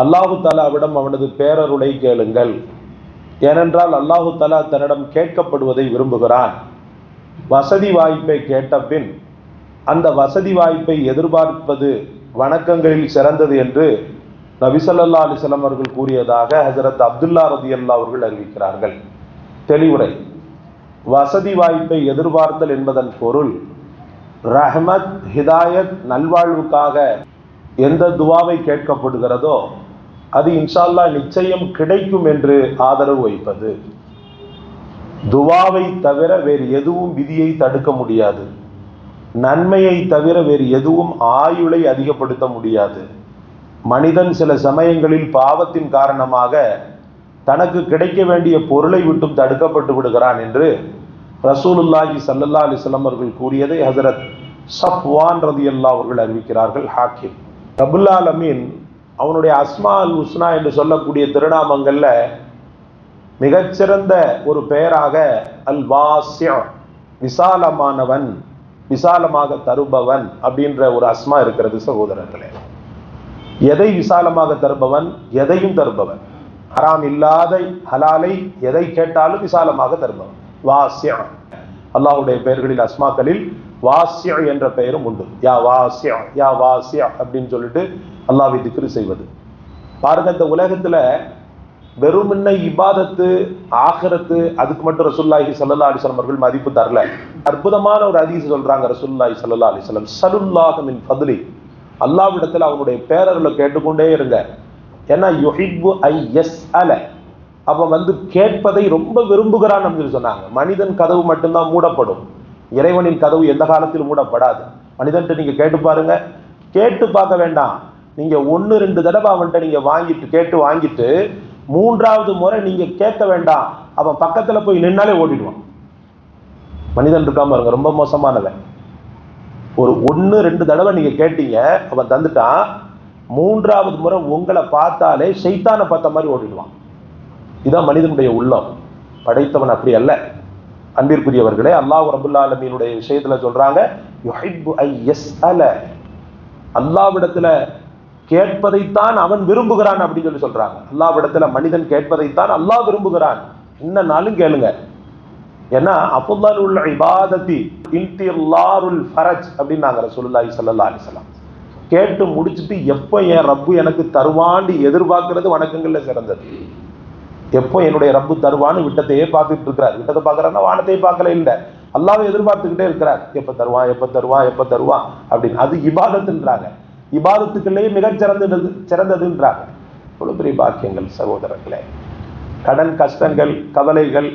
அல்லாஹு தாலாவிடம் அவனது பேரருளை கேளுங்கள். ஏனென்றால் அல்லாஹு தலா தன்னிடம் கேட்கப்படுவதை விரும்புகிறான். வசதி வாய்ப்பை கேட்ட பின் அந்த வசதி வாய்ப்பை எதிர்பார்ப்பது வணக்கங்களில் சிறந்தது என்று நபிசல்லா அலிசலம் அவர்கள் கூறியதாக ஹசரத் அப்துல்லா ரதி அல்லா அவர்கள் அறிவிக்கிறார்கள். தெளிவுரை. வசதி வாய்ப்பை எதிர்பார்த்தல் என்பதன் பொருள் ரஹமத் ஹிதாயத் நல்வாழ்வுக்காக எந்த துவாவை கேட்கப்படுகிறதோ அது இன்ஷால்லா நிச்சயம் கிடைக்கும் என்று ஆதரவு வைப்பது. துவாவை தவிர வேறு எதுவும் விதியை தடுக்க முடியாது. நன்மையை தவிர வேறு எதுவும் ஆயுளை அதிகப்படுத்த முடியாது. மனிதன் சில சமயங்களில் பாவத்தின் காரணமாக தனக்கு கிடைக்க வேண்டிய பொருளை விட்டும் தடுக்கப்பட்டு விடுகிறான் என்று ரசூலுல்லாஹி சல்லல்லா அலிஸ்லாம் அவர்கள் கூறியதை ஹசரத் சஃப்வான் ரதி அல்லா அவர்கள் அறிவிக்கிறார்கள். ஹாக்கிம். ரபுல்லா அலமீன் அவனுடைய அஸ்மா அல் உஸ்னா என்று சொல்லக்கூடிய திருநாமங்களில் மிகச்சிறந்த ஒரு பெயராக அல் வாசியம் விசாலமானவன் விசாலமாக தருபவன் அப்படின்ற ஒரு அஸ்மா இருக்கிறது சகோதரர்களே. எதை விசாலமாக தருபவன்? எதையும் தருபவன். ஹராம் இல்லாத ஹலாலை எதை கேட்டாலும் விசாலமாக தருபவன். வாசியம் அல்லாஹுடைய பெயர்களில் அஸ்மாக்களில் வாசிய என்ற பெயரும் உண்டு. யா வாசிய யா வாசிய அப்படின்னு சொல்லிட்டு அல்லாவை திக்ரு செய்வது. பாருங்க இந்த உலகத்தில் வெறுமின்ன இபாதத்து ஆகரத்து அதுக்கு மட்டும் ரசுல்லாஹி சல்லா அலிஸ்லாம் அவர்கள் மதிப்பு தரல. அற்புதமான ஒரு அதிசயம் சொல்றாங்க ரசுல்லாஹி சல்லா அலிஸ்லாம் சலுல்லாஹமின் பதிலி அல்லாவிடத்தில் அவனுடைய பேரர்களை கேட்டுக்கொண்டே இருங்க. ஏன்னா யுஹிப்பு ஐ எஸ் அல அவன் வந்து கேட்பதை ரொம்ப விரும்புகிறான் அப்படின்னு சொன்னாங்க. மனிதன் கதவு மட்டும்தான் மூடப்படும். இறைவனின் கதவு எந்த காலத்தில் மூடப்படாது. மனிதன்ட்டு நீங்க கேட்டு பாருங்க. கேட்டு பார்க்க வேண்டாம். நீங்க ஒன்று ரெண்டு தடவை அவன்கிட்ட நீங்க வாங்கிட்டு கேட்டு வாங்கிட்டு மூன்றாவது முறை நீங்க கேட்க வேண்டாம். அவன் பக்கத்துல போய் நின்னாலே ஓடிடுவான். மனிதன் இருக்காம இருங்க ரொம்ப மோசமானவன். ஒரு ஒன்று ரெண்டு தடவை நீங்க கேட்டீங்க அவன் தந்துட்டான். மூன்றாவது முறை உங்களை பார்த்தாலே சைத்தானை பார்த்த மாதிரி ஓடிடுவான். இதான் மனிதனுடைய உள்ளம். படைத்தவன் அப்படி அல்ல. அன்பிற்குரியவர்களே அல்லாஹ் ரபுல்லா அலமீனுடைய விஷயத்துல சொல்றாங்க ஐ எஸ் அல்லாவிடத்துல கேட்பதைத்தான் அவன் விரும்புகிறான் அப்படின்னு சொல்லி சொல்றாங்க. அல்லாவிடத்துல மனிதன் கேட்பதைத்தான் அல்லாஹ் விரும்புகிறான். என்ன நாளும் கேளுங்க. ஏன்னா அப்புல்லால் உள்ள இபாதத்தி இன்டில்லாருல் ஃபரஜ் அப்படின்னாங்க ரசூலுல்லாஹி ஸல்லல்லாஹு அலைஹி கேட்டு முடிச்சுட்டு எப்போ என் ரப்பு எனக்கு தருவான்னு எதிர்பார்க்கறது வணக்கங்கள்ல சிறந்தது. எப்போ என்னுடைய ரப்பு தருவான்னு விட்டத்தையே பார்த்துட்டு இருக்கிறார். விட்டத்தை பார்க்கறாருன்னா வானத்தையே பார்க்கல இல்லை. அல்லாவை எதிர்பார்த்துக்கிட்டே இருக்கிறார். எப்போ தருவான் எப்போ தருவான் எப்போ தருவான் அப்படின்னு. அது இபாதத்துன்றாங்க. இபாதத்துக்குள்ளேயே மிகச் சிறந்தது சிறந்ததுன்றாங்க. இவ்வளோ பெரிய பாக்கியங்கள் சகோதரர்களே. கடன் கஷ்டங்கள் கவலைகள்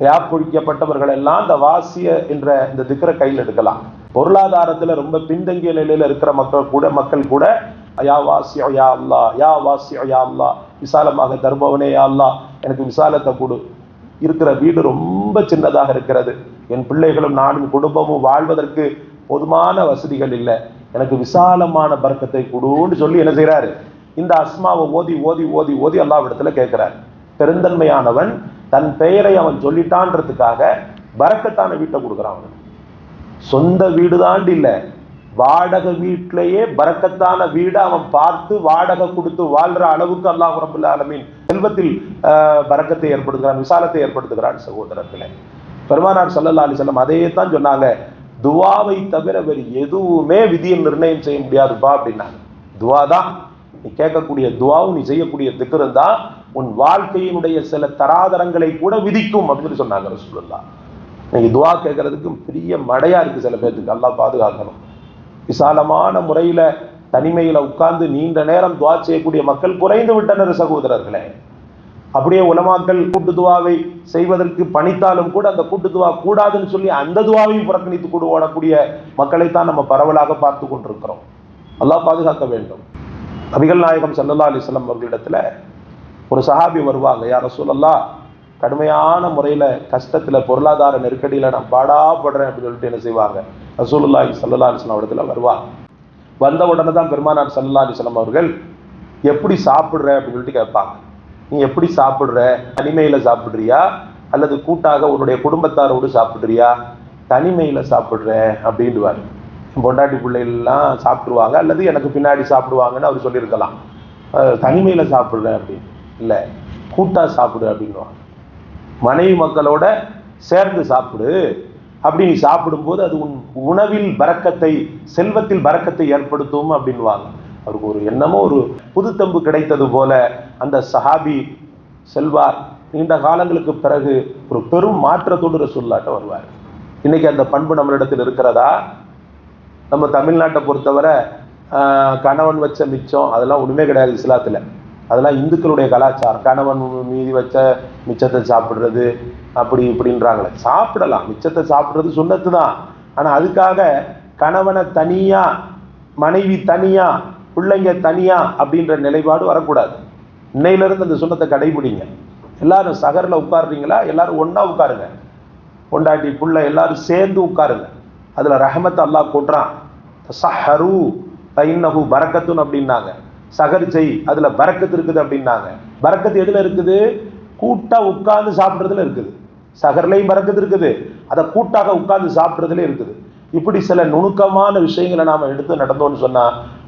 வியாபொழிக்கப்பட்டவர்கள் எல்லாம் இந்த வாசிய என்ற இந்த திக்கரை கையில் எடுக்கலாம். பொருளாதாரத்தில் ரொம்ப பின்தங்கிய நிலையில் இருக்கிற மக்கள் கூட மக்கள் கூட யா வாசிய யா அல்லா யா வாசிய யா அல்லா விசாலமாக தருபவனே யா அல்லா எனக்கு விசாலத்தை கொடு. இருக்கிற வீடு ரொம்ப சின்னதாக இருக்கிறது. என் பிள்ளைகளும் நானும் குடும்பமும் வாழ்வதற்கு போதுமான வசதிகள் இல்லை. எனக்கு விசாலமான பர்க்கத்தை கொடுன்னு சொல்லி என்ன செய்கிறாரு இந்த அஸ்மாவை ஓதி ஓதி ஓதி ஓதி அல்லாவிடத்துல கேட்கிறார். பெருந்தன்மையானவன் தன் பெயரை அவன் சொல்லிட்டான்றதுக்காக பறக்கத்தான வீட்டை கொடுக்குறான் அவனுக்கு. சொந்த வீடு தாண்டி இல்லை. வாடகை வீட்டிலேயே பறக்கத்தான வீடு அவன் பார்த்து வாடகை கொடுத்து வாழ்ற அளவுக்கு அல்லாஹ் ரபுல்ல செல்வத்தில் பறக்கத்தை ஏற்படுத்துகிறான் விசாலத்தை ஏற்படுத்துகிறான் சகோதரர்களே. பெருமானார் சல்லல்லா அலி செல்லம் அதையே தான் சொன்னாங்க. துவாவை தவிர வேறு எதுவுமே விதியை நிர்ணயம் செய்ய முடியாதுப்பா அப்படின்னாங்க. துவா தான். நீ கேட்கக்கூடிய துவாவும் நீ செய்யக்கூடிய திக்கரும் தான். உன் வாழ்க்கையினுடைய சில தராதரங்களை கூட விதிக்கும் அப்படின்னு சொன்னாங்க ரசூலுல்லா நீங்க துவா கேட்கறதுக்கு பெரிய மடையா இருக்கு சில பேர்த்துக்கு. நல்லா பாதுகாக்கணும். விசாலமான முறையில தனிமையில உட்கார்ந்து நீண்ட நேரம் துவா செய்யக்கூடிய மக்கள் குறைந்து விட்டனர் சகோதரர்களே. அப்படியே உலமாக்கள் கூட்டு துவாவை செய்வதற்கு பணித்தாலும் கூட அந்த கூட்டு துவா கூடாதுன்னு சொல்லி அந்த துவாவையும் புறக்கணித்து கூட ஓடக்கூடிய மக்களைத்தான் நம்ம பரவலாக பார்த்து கொண்டிருக்கிறோம். அல்லாஹ் பாதுகாக்க வேண்டும். நபிகள் நாயகம் சல்லல்லா அலிஸ்லாம் அவர்களிடத்துல ஒரு சஹாபி வருவாங்க யார சொல்லல்லா கடுமையான முறையில கஷ்டத்துல பொருளாதார நெருக்கடியில நான் பாடாப்படுறேன் அப்படின்னு சொல்லிட்டு என்ன செய்வாங்க? ரசூலுல்லாஹி சல்லா அலிஸ்லாம் இடத்துல வருவாள் வந்த உடனே தான் பெருமானார் சல்லா அலிஸ்லாம் அவர்கள் எப்படி சாப்பிடுற? அப்படின்னு சொல்லிட்டு கேட்பாங்க. நீ எப்படி சாப்பிடுற? தனிமையில் சாப்பிடுறியா? அல்லது கூட்டாக உன்னுடைய குடும்பத்தாரோடு சாப்பிடுறியா? தனிமையில் சாப்பிட்ற? அப்படின்டுவார் பொண்டாட்டி பிள்ளைகள்லாம் சாப்பிடுவாங்க அல்லது எனக்கு பின்னாடி சாப்பிடுவாங்கன்னு அவர் சொல்லியிருக்கலாம். தனிமையில் சாப்பிட்றேன் அப்படின்னு. இல்லை கூட்டாக சாப்பிடு அப்படின்னுவாங்க. மனைவி மக்களோட சேர்ந்து சாப்பிடு. அப்படி நீ சாப்பிடும்போது அது உன் உணவில் பறக்கத்தை செல்வத்தில் பறக்கத்தை ஏற்படுத்தும் அப்படின்வாங்க. அவருக்கு ஒரு என்னமோ ஒரு புதுத்தம்பு கிடைத்தது போல அந்த சஹாபி செல்வார். நீண்ட காலங்களுக்கு பிறகு ஒரு பெரும் மாற்றத்தோடு ரசூல்லாட்ட வருவார். இன்னைக்கு அந்த பண்பு நம்மளிடத்தில் இருக்கிறதா? நம்ம தமிழ்நாட்டை பொறுத்தவரை கணவன் வச்ச மிச்சம் அதெல்லாம் ஒன்றுமே கிடையாது இஸ்லாத்தில். அதெல்லாம் இந்துக்களுடைய கலாச்சாரம். கணவன் மீதி வச்ச மிச்சத்தை சாப்பிட்றது அப்படி இப்படின்றாங்களே. சாப்பிடலாம். மிச்சத்தை சாப்பிட்றது சுண்ணத்து தான் ஆனால் அதுக்காக கணவனை தனியாக மனைவி தனியாக பிள்ளைங்க தனியாக அப்படின்ற நிலைப்பாடு வரக்கூடாது. இன்னையிலேருந்து அந்த சுண்ணத்தை கடைபிடிங்க. எல்லாரும் சகரில் உட்காருறீங்களா? எல்லாரும் ஒன்றா உட்காருங்க. பொண்டாட்டி புள்ள எல்லாரும் சேர்ந்து உட்காருங்க. அதில் ரஹமத் அல்லாஹ் கொட்டுறான். சஹரு தைன்னஹு பரக்கத்துன்னு அப்படின்னாங்க. சகர் செய் அதில் பறக்கத்து இருக்குது அப்படின்னாங்க. பறக்கத்து எதில் இருக்குது? கூட்டாக உட்கார்ந்து சாப்பிட்றதுல இருக்குது. சகர்லையும் பரக்கத்து இருக்குது. அதை கூட்டாக உட்கார்ந்து சாப்பிட்றதுல இருக்குது. இப்படி சில நுணுக்கமான விஷயங்களை நாம எடுத்து நடந்தோம்னு சொன்னா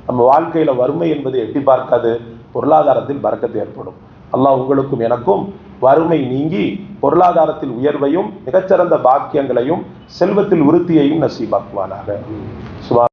நம்ம வாழ்க்கையில வறுமை என்பது எட்டி பார்க்காது. பொருளாதாரத்தில் பறக்கத்து ஏற்படும். அல்லாஹ் உங்களுக்கும் எனக்கும் வறுமை நீங்கி பொருளாதாரத்தில் உயர்வையும் மிகச்சிறந்த பாக்கியங்களையும் செல்வத்தில் உறுதியையும் நசீபாக்குவானாக. சுபா